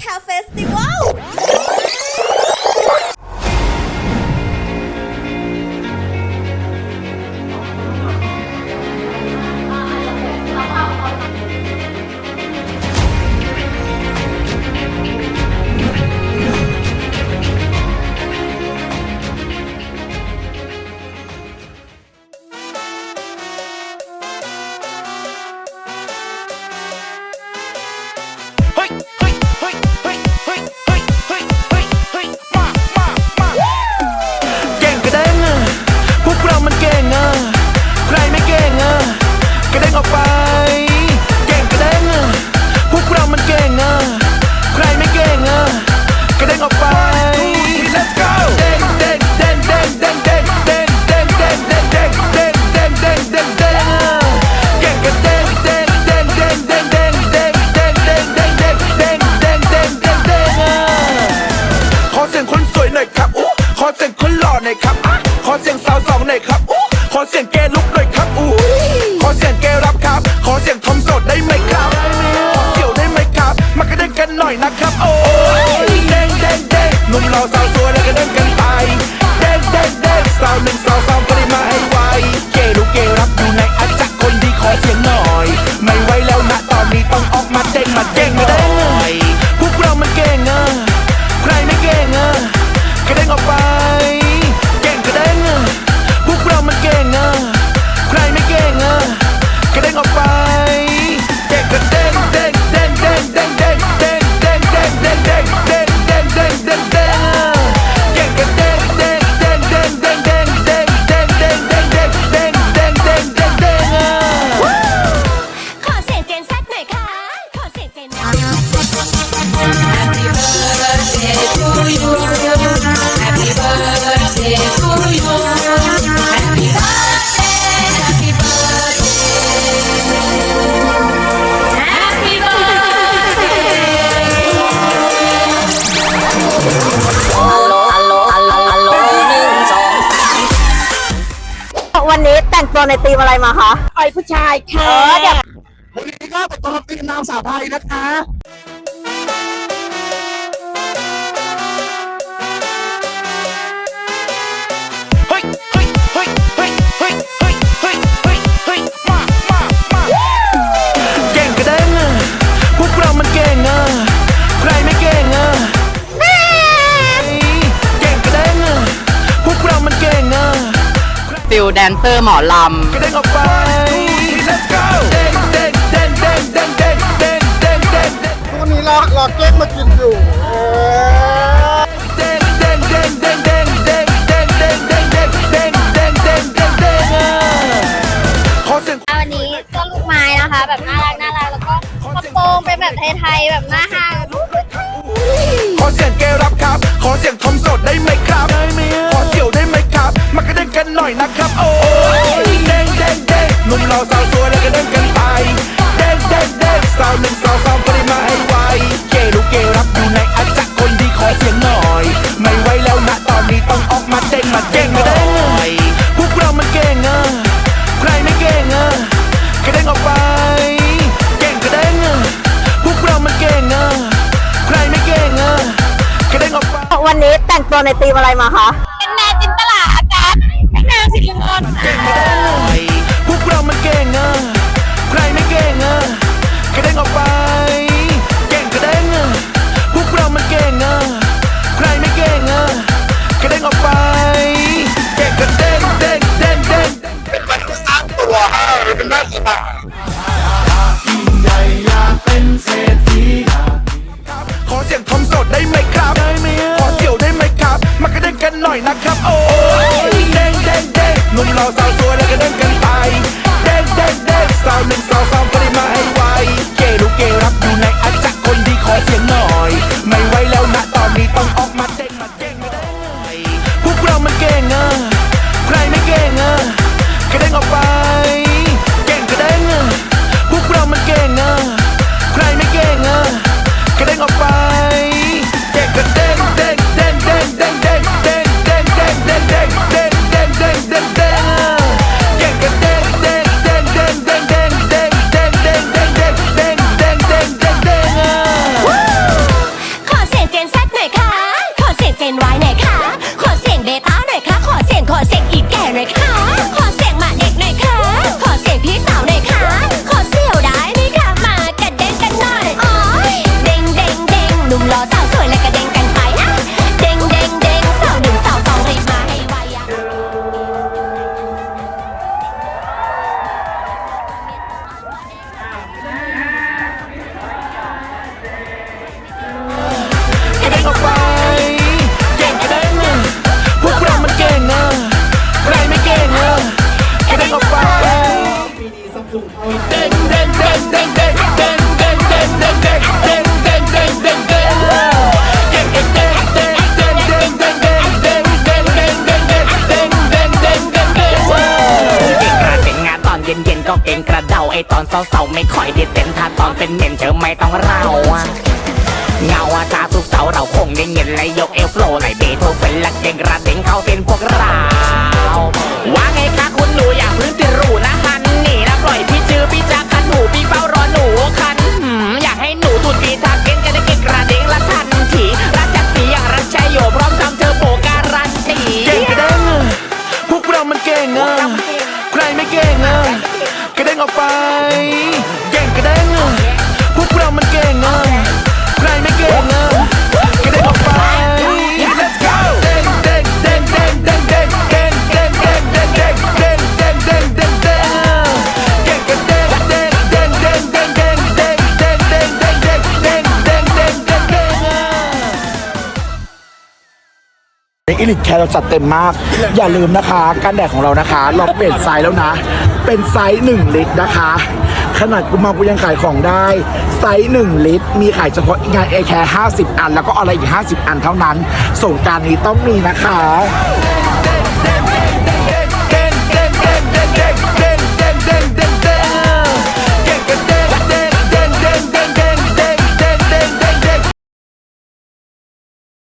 Cat Festival. งออกไป เก่งกระเด้งอะพวกเรามันเก่งอะใครไม่เก่งอะกระเด้งออกไป Let's go เด้งเด้งเด้งเด้งเด้งเด้งเด้งเด้งเด้งเด้งเด้งเด้งเด้งเด้งเด้งเด้งเก่งกระเด้งเด้งเด้งเด้งเด้งเด้งเด้งเด้งเด้งเด้งเด้งเด้งเด้งเด้งเด้งเด้งอะขอเสียงคนสวยหน่อยครับอู้ขอเสียงคนหล่อหน่อยครับอะขอเสียงสาวสองหน่อยครับอู้ขอเสียงเกลุกหน่อยครับอู้ ต่งตัวในธีมอะไรมาคะอ่อยผู้ชายค่ะเออเดี๋ยววันนี้ก็เป็นตัวตีมนางสาวไทยนะคะ ดนเซอร์หมอลกระเด้งออกไป Let's go เด้งเด้งเด้งเด้งเด้งเด้งเด้งเด้งเด้งเด้งวันนี้รอรอเก้งมากินอยู่เด้งเด้งเด้งเด้งเด้งเด้งเด้งเด้งเด้งเด้งเด้งเด้งเด้งเด้งเด้งอะขอเสียงวันนี้ก็ลูกไม้นะคะ แบบน่ารักน่ารักแล้วก็กระโปรงเป็นแบบไทยๆแบบหน้าห้าง ขอเสียงเกย์รับครับ ขอเสียงทอมโสดได้ไหมครับขอเกี่ยวได้ไหม อยนะครับ โอ้ยเด้งเด้งเด้งหนุ่มหล่อสาวสวยแล้วก็เด้งกันไปเด้งเด้งเด้งสาวหนึ่งสาวสองก็ได้มาให้ไวเกลูกเกย์รับอยู่ในอาจักคนดีขอเสียงหน่อย ไม่ไหวแล้วนะตอนนี้ต้องออกมาเด้งมาเด้งมาเด้งหน่อยพวกเรามันเก่งอะใครไม่เก่งอะกระเด้งออกไปเก่งกระเด้งอะพวกเรามันเก่งอะใครไม่เก่งอะกระเด้งออกไปวันนี้แต่งตัวในธีมอะไรมาคะ เป็นนางสิริพรเก่งไม่ได้พวกเรามันเก่งอะใครไม่เก่งอะกระเด้งออกไป เก่งกระเด้งอะพวกเรามันเก่งอะใครไม่เก่งอะกระเด้งออกไป เก่งกระเด้งเด้งเด้งเด้งเป็นวันที่สร้างตัวให้เป็นหน้าตาขอเสียงทอมสดได้ไหมครับ ขอเกี่ยวได้ไหมครับ มากระเด้งกันหน่อยนะครับโอ้ ด้งหนุ่มหล่อสาวสวยแล้วก็เดินกันไป กระเดาไอตอนเศร้าๆไม่ค่อยได้เต้นถ้าตอนเป็นเม่นเธอไม่ต้องเล่าอะเงาอะถ้าทุกเสาเราคงได้เงินและยกเอฟโฟลไหลเบโธเฟนและเก่งระเด้งเข้าเป็นพวกเราว่าไงคะคุณหนูอย่าเพึ่งติรูนะฮันนี่นะปล่อยพี่จื้อพี่จักคันหนูพี่เฝ้ารอหนูคันหืมอยากให้หนูดูดปีทาเก่งจะได้เก่งกระเด้งละทันทีรักจักสีอย่างรักชัยโยพร้อมทำเธอโบการันตีเก่งกระเด้งพวกเรามันเก่งอะใครไม่เก่งอะกระเด้ง ออกไป เก่งกระเด้งอะพวกเรามันเก่งเงินใครไม่เก่งเงิน อิลิทแคร์เราจัดเต็มมาก อย่าลืมนะคะกันแดดของเรานะคะเราเปลี่ยนไซส์แล้วนะ เป็นไซส์1ลิตรนะคะ ขนาดกูมากูยังขายของได้ ไซส์ 1 ลิตร มีขายเฉพาะงานเอแคร์50 อัน แล้วก็อะไรอีก 50 อันเท่านั้น ส่งการนี้ต้องมีนะคะ